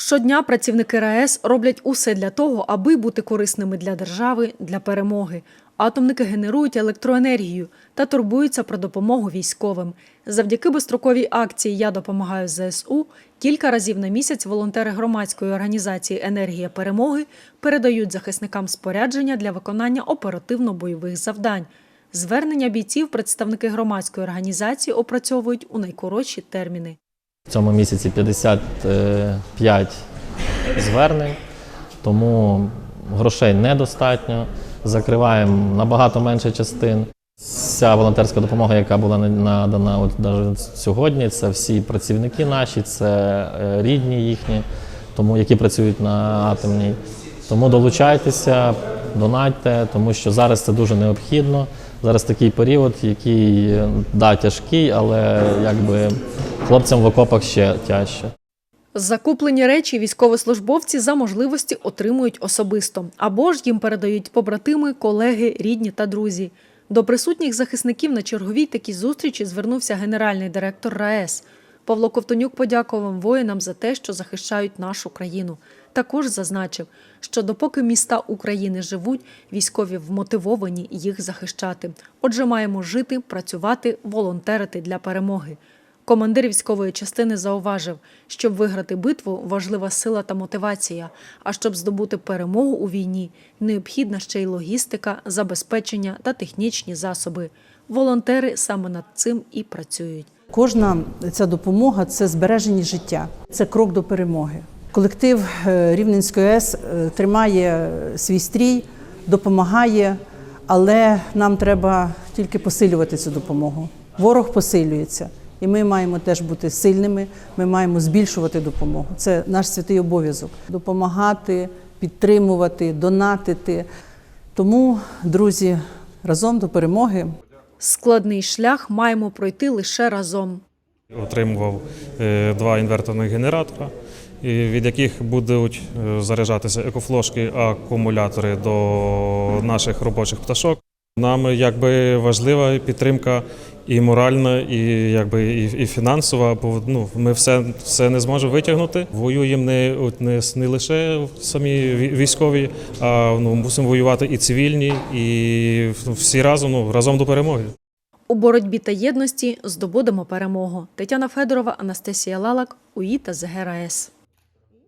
Щодня працівники РАЕС роблять усе для того, аби бути корисними для держави для перемоги. Атомники генерують електроенергію та турбуються про допомогу військовим. Завдяки безстроковій акції Я допомагаю ЗСУ кілька разів на місяць волонтери громадської організації Енергія перемоги передають захисникам спорядження для виконання оперативно-бойових завдань. Звернення бійців представники громадської організації опрацьовують у найкоротші терміни. В цьому місяці 55 звернень, тому грошей недостатньо. Закриваємо набагато менше частин. Вся волонтерська допомога, яка була надана от навіть сьогодні, це всі працівники наші, це е, рідні їхні, тому які працюють на атомній. Тому долучайтеся, донатьте, тому що зараз це дуже необхідно. Зараз такий період, який е, да, тяжкий, але якби хлопцям в окопах ще тяжче. Закуплені речі військовослужбовці за можливості отримують особисто або ж їм передають побратими, колеги, рідні та друзі. До присутніх захисників на черговій такій зустрічі звернувся генеральний директор РаЕС. Павло Ковтонюк подякував воїнам за те, що захищають нашу країну. Також зазначив, що допоки міста України живуть, військові вмотивовані їх захищати. Отже, маємо жити, працювати, волонтерити для перемоги. Командир військової частини зауважив, щоб виграти битву, важлива сила та мотивація. А щоб здобути перемогу у війні, необхідна ще й логістика, забезпечення та технічні засоби. Волонтери саме над цим і працюють. Кожна ця допомога це збереження життя, це крок до перемоги. Колектив е, Рівненської АЕС е, тримає свій стрій, допомагає, але нам треба тільки посилювати цю допомогу. Ворог посилюється, і ми маємо теж бути сильними. Ми маємо збільшувати допомогу. Це наш святий обов'язок допомагати, підтримувати, донатити. Тому, друзі, разом до перемоги. Складний шлях маємо пройти лише разом. Отримував е, два інверторних генератора, від яких будуть е, заряджатися екофлошки, акумулятори до наших робочих пташок. Нам якби важлива підтримка і моральна, і якби і, і фінансова, бо ну ми все, все не зможемо витягнути. Воюємо не, не, не лише самі військові, а ну мусимо воювати і цивільні, і всі разом ну разом до перемоги. У боротьбі та єдності здобудемо перемогу. Тетяна Федорова, Анастасія Лалак, УІ та ЗГРАЕС.